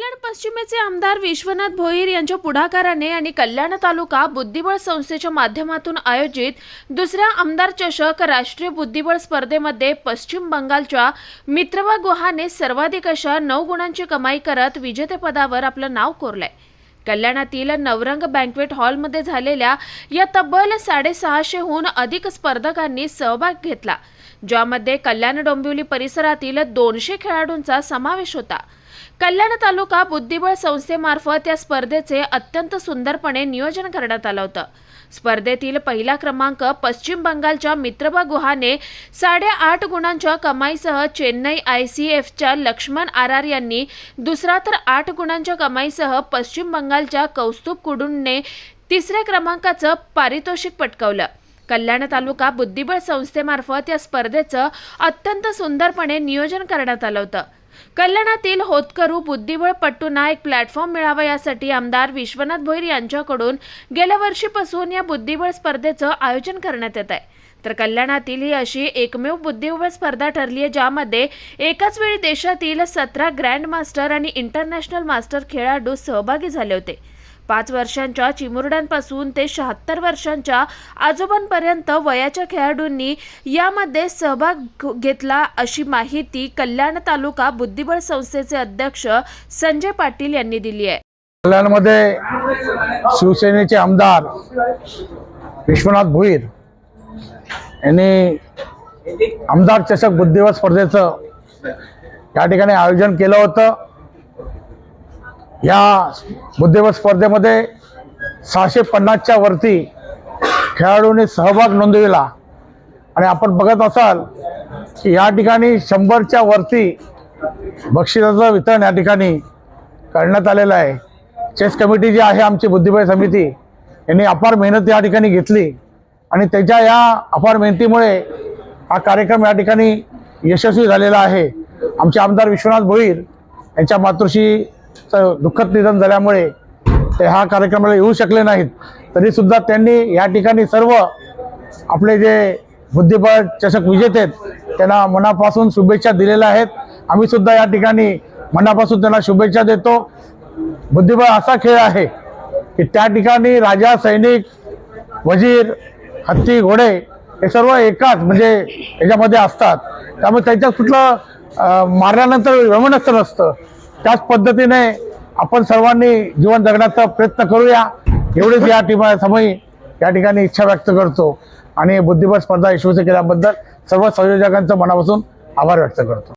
कल्याण पश्चिमेचे आमदार विश्वनाथ भोईर यांच्या पुढाकाराने आणि कल्याण तालुका बुद्धिबळ संस्थेच्या माध्यमातून आयोजित दुसऱ्या आमदार चषक राष्ट्रीय बुद्धिबळ स्पर्धेमध्ये पश्चिम बंगालच्या मित्रवा गुहाने सर्वाधिक अशा नऊ गुणांची कमाई करत विजेतेपदावर आपलं नाव कोरलंय. कल्याणातील नवरंग बँकवेट हॉलमध्ये झालेल्या या तब्बल साडेसहाशेहून अधिक स्पर्धकांनी सहभाग घेतला ज्यामध्ये कल्याण डोंबिवली परिसरातील दोनशे खेळाडूंचा समावेश होता. कल्याण तालुका बुद्धिबळ संस्थेमार्फत या स्पर्धेचे अत्यंत सुंदरपणे नियोजन करण्यात आलं होतं. स्पर्धेतील पहिला क्रमांक पश्चिम बंगालच्या मित्रबा गुहाने साडेआठ गुणांच्या कमाईसह चेन्नई आय सी एफच्या लक्ष्मण आर आर यांनी दुसरा तर आठ गुणांच्या कमाईसह पश्चिम बंगालच्या कौस्तुभ कुडूनने तिसऱ्या क्रमांकाचं पारितोषिक पटकावलं. कल्याण तालुका बुद्धिबळ संस्थेमार्फत या स्पर्धेचं अत्यंत सुंदरपणे नियोजन करण्यात आलं होतं. कल्याणातील होतकरू बुद्धिबळ पट्टूंना एक प्लॅटफॉर्म मिळावा यासाठी आमदार विश्वनाथ भोईर यांच्याकडून गेल्या वर्षीपासून या बुद्धिबळ स्पर्धेचं आयोजन करण्यात येत आहे. तर कल्याणातील ही अशी एकमेव बुद्धिबळ स्पर्धा ठरली आहे ज्यामध्ये एकाच वेळी देशातील सतरा ग्रँड मास्टर आणि इंटरनॅशनल मास्टर खेळाडू सहभागी झाले होते. पाच वर्षांच्या चिमुरड्यांपासून ते शहात्तर वर्षांच्या आजोबांपर्यंत वयाच्या खेळाडूंनी यामध्ये सहभाग घेतला अशी माहिती कल्याण तालुका बुद्धिबळ संस्थेचे अध्यक्ष संजय पाटील यांनी दिली आहे. कल्याणमध्ये शिवसेनेचे आमदार विश्वनाथ भोईर यांनी आमदार चषक बुद्धिबळ स्पर्धेचं या ठिकाणी आयोजन केलं होतं. या बुद्धिबळ स्पर्धेमध्ये सहाशे पन्नासच्या वरती खेळाडूंनी सहभाग नोंदविला. आणि आपण बघत असाल की या ठिकाणी शंभरच्या वरती बक्षिसाचं वितरण या ठिकाणी करण्यात आलेलं आहे. चेस कमिटी जी आहे आमची बुद्धिबळ समिती यांनी अपार मेहनत या ठिकाणी घेतली. आणि त्याच्या या अपार मेहनतीमुळे हा कार्यक्रम या ठिकाणी यशस्वी झालेला आहे. आमचे आमदार विश्वनाथ भोईर यांच्या मातृशी दुःखद निधन झाल्यामुळे ते हा कार्यक्रमाला येऊ शकले नाहीत. तरीसुद्धा त्यांनी या ठिकाणी सर्व आपले जे बुद्धिबळ चषक विजेते आहेत त्यांना मनापासून शुभेच्छा दिलेल्या आहेत. आम्ही सुद्धा या ठिकाणी मनापासून त्यांना शुभेच्छा देतो. बुद्धिबळ असा खेळ आहे की त्या ठिकाणी राजा सैनिक वजीर हत्ती घोडे हे सर्व एकाच म्हणजे याच्यामध्ये असतात. त्यामुळे त्याच्यात कुठलं मारल्यानंतर रमणस्थ नसतं त्याच पद्धतीने आपण सर्वांनी जीवन जगण्याचा प्रयत्न करूया. एवढीच या टीमा समय या ठिकाणी इच्छा व्यक्त करतो. आणि बुद्धिबळ स्पर्धा यशस्वी केल्याबद्दल सर्व संयोजकांचं मनापासून आभार व्यक्त करतो.